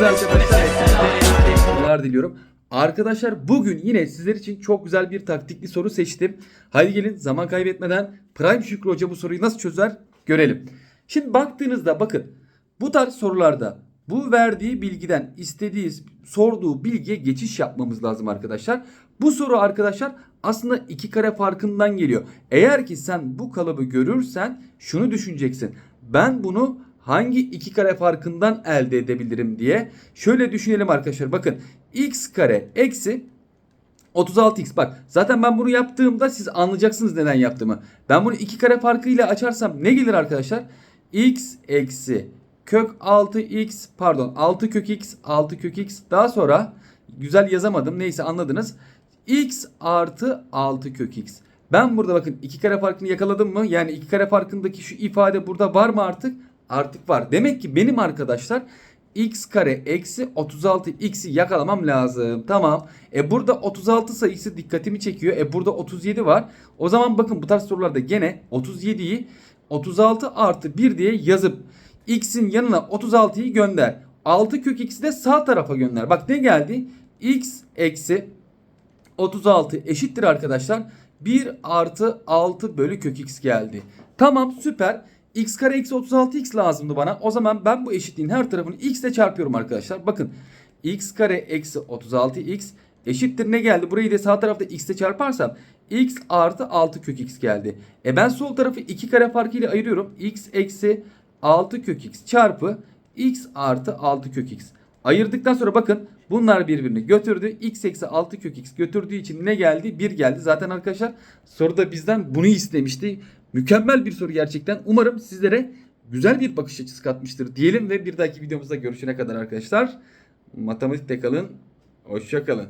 Görüşürüz arkadaşlar. Neler diliyorum. Arkadaşlar bugün yine sizler için çok güzel bir taktikli soru seçtim. Haydi gelin zaman kaybetmeden Prime Şükrü Hoca bu soruyu nasıl çözer görelim. Şimdi baktığınızda bakın bu tarz sorularda bu verdiği bilgiden istediği sorduğu bilgiye geçiş yapmamız lazım arkadaşlar. Bu soru arkadaşlar aslında iki kare farkından geliyor. Eğer ki sen bu kalıbı görürsen şunu düşüneceksin. Ben bunu hangi iki kare farkından elde edebilirim diye. Şöyle düşünelim arkadaşlar. Bakın x kare eksi 36x bak zaten ben bunu yaptığımda siz anlayacaksınız neden yaptığımı. Ben bunu iki kare farkıyla açarsam ne gelir arkadaşlar? x eksi kök 6x pardon 6 kök x 6 kök x daha sonra güzel yazamadım neyse anladınız. x artı 6 kök x. Ben burada bakın iki kare farkını yakaladım mı? Yani iki kare farkındaki şu ifade burada var mı artık? Artık var. Demek ki benim arkadaşlar x kare eksi 36 x'i yakalamam lazım. Tamam. E burada 36 sayısı dikkatimi çekiyor. E burada 37 var. O zaman bakın bu tarz sorularda gene 37'yi 36 artı 1 diye yazıp x'in yanına 36'yı gönder. 6 kök x'i de sağ tarafa gönder. Bak ne geldi? x eksi 36 eşittir arkadaşlar. 1 artı 6 bölü kök x geldi. Tamam süper. X kare eksi 36x lazımdı bana. O zaman ben bu eşitliğin her tarafını x ile çarpıyorum arkadaşlar. Bakın x kare eksi 36x eşittir ne geldi? Burayı da sağ tarafta x ile çarparsam x artı 6 kök x geldi. E ben sol tarafı 2 kare farkıyla ayırıyorum. x eksi 6 kök x çarpı x artı 6 kök x. Ayırdıktan sonra bakın bunlar birbirini götürdü. x eksi 6 kök x götürdüğü için ne geldi? 1 geldi. Zaten arkadaşlar soruda bizden bunu istemişti. Mükemmel bir soru gerçekten. Umarım sizlere güzel bir bakış açısı katmıştır diyelim ve bir dahaki videomuzda görüşene kadar arkadaşlar matematikte kalın. Hoşça kalın.